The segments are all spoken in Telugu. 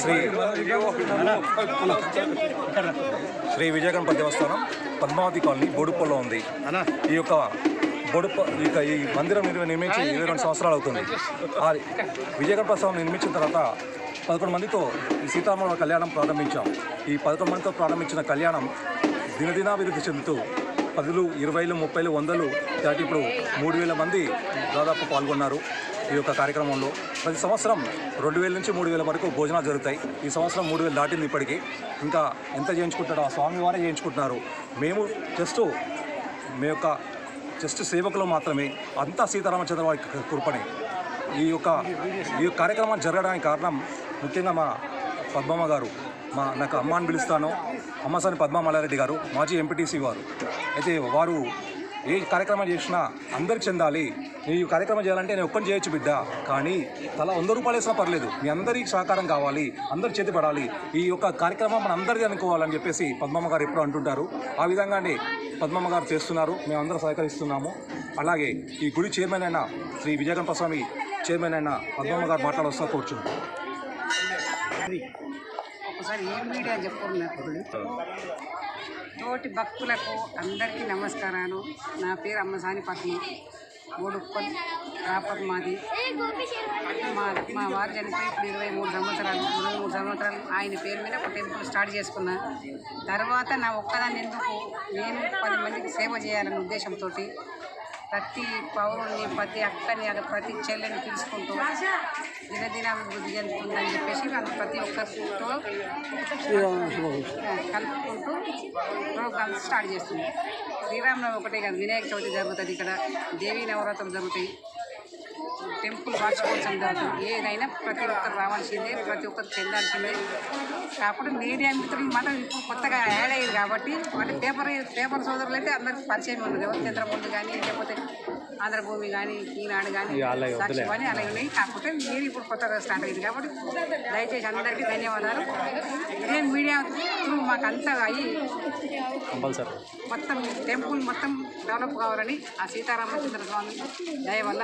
శ్రీ శ్రీ విజయగణపతి దేవస్థానం పద్మావతి కాలనీ బోడుప్పల్లో ఉంది. ఈ యొక్క బోడుప్ప ఇక ఈ మందిరం నిర్మి- నిర్మించి ఇరవై రెండు సంవత్సరాలు అవుతుంది. ఆ విజయగణపతి స్వామి నిర్మించిన తర్వాత పదకొండు మందితో ఈ సీతారామల కళ్యాణం ప్రారంభించాం. ఈ పదకొండు మందితో ప్రారంభించిన కళ్యాణం దినదినాభివృద్ధి చెందుతూ పదులు ఇరవైలు ముప్పైలు వందలు దాటి ఇప్పుడు మూడు వేల మంది దాదాపు పాల్గొన్నారు. ఈ యొక్క కార్యక్రమంలో ప్రతి సంవత్సరం రెండు వేల నుంచి మూడు వేల వరకు భోజనాలు జరుగుతాయి. ఈ సంవత్సరం మూడు వేలు దాటింది ఇప్పటికీ. ఇంకా ఎంత చేయించుకుంటారో ఆ స్వామివారే చేయించుకుంటున్నారు. మేము జస్ట్ మీ యొక్క జస్ట్ సేవకులు మాత్రమే అంతా సీతారామచంద్ర వారి కృపనే. ఈ యొక్క ఈ కార్యక్రమం జరగడానికి కారణం ముఖ్యంగా మా పద్మమ్మ గారు మా నాకు అమ్మ అని పిలుస్తాను. అమ్మసాని పద్మ మల్లారెడ్డి గారు మాజీ ఎంపీటీసీ వారు. అయితే వారు ఏ కార్యక్రమం చేసినా అందరికి చెందాలి. ఈ కార్యక్రమం చేయాలంటే నేను ఒక్కని చేయొచ్చు బిడ్డ. కానీ తల వంద రూపాయలు వేసినా పర్లేదు. మీ అందరికీ సహకారం కావాలి. అందరు చేతి పడాలి. ఈ యొక్క కార్యక్రమం మన అందరిది అనుకోవాలని చెప్పేసి పద్మమ్మ గారు ఎప్పుడు అంటుంటారు. ఆ విధంగానే పద్మమ్మ గారు చేస్తున్నారు. మేమందరం సహకరిస్తున్నాము. అలాగే ఈ గుడి చైర్మన్ అయిన శ్రీ విజయగణప స్వామి చైర్మన్ అయిన పద్మమ్మ గారు మాట్లాడవస్తా కూర్చున్నాం. ఒకసారి ఏం మీడియా తోటి భక్తులకు అందరికీ నమస్కారాలు. నా పేరు అమ్మసాని పద్మ. మూడుప్పల్ రాపర్ మాది మా మా వారు చనిపోయి ఇప్పుడు ఇరవై మూడు సంవత్సరాలు ఇరవై మూడు సంవత్సరాలు ఆయన పేరు మీద ఒక టెంపుల్ స్టార్ట్ చేసుకున్నా. తర్వాత నా ఒక్కదాన్ని ఎందుకు నేను పది మందికి సేవ చేయాలనే ఉద్దేశంతో ప్రతి పౌరుని ప్రతి అక్కని అది ప్రతి చెల్లెని పిలుచుకుంటూ దినదినాభివృద్ధి చెందుతుందని చెప్పేసి వాళ్ళు ప్రతి ఒక్కరితో కలుపుకుంటూ ప్రోగ్రామ్స్ స్టార్ట్ చేస్తుంది. శ్రీరామనవమి ఒకటే కాదు వినాయక చవితి జరుగుతుంది ఇక్కడ దేవీ నవరాత్రులు జరుగుతాయి. టెంపుల్ వార్షికోత్సవం జరుగుతుంది ఏదైనా ప్రతి ఒక్కరు రావాల్సిందే ప్రతి ఒక్కరు చెందాల్సిందే. కాకపోతే మీడియా మిత్రులు మాత్రం ఇప్పుడు కొత్తగా యాడ్ అయ్యారు కాబట్టి అంటే పేపర్ పేపర్ సోదరులు అయితే అందరికి పరిచయం ఉన్నది. చంద్రబాబు కానీ లేకపోతే ఆంధ్రభూమి కానీ ఈనాడు కానీ సాక్షి కానీ అలాగే ఉన్నాయి. కాకపోతే మీరు ఇప్పుడు కొత్తగా స్టార్ట్ అయింది కాబట్టి దయచేసి అందరికీ ధన్యవాదాలు. ఇదే మీడియా త్రూ మాకు అంతా అయ్యి మొత్తం టెంపుల్ మొత్తం డెవలప్ కావాలని ఆ సీతారామచంద్ర స్వామి దయ వల్ల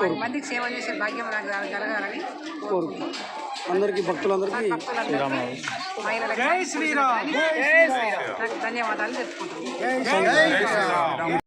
పది మందికి సేవ చేసే భాగ్యం నాకు కలగాలని కోరుకుంటున్నాను. అందరికీ భక్తులందరికీ ధన్యవాదాలు. చెప్పుకుంటున్నాను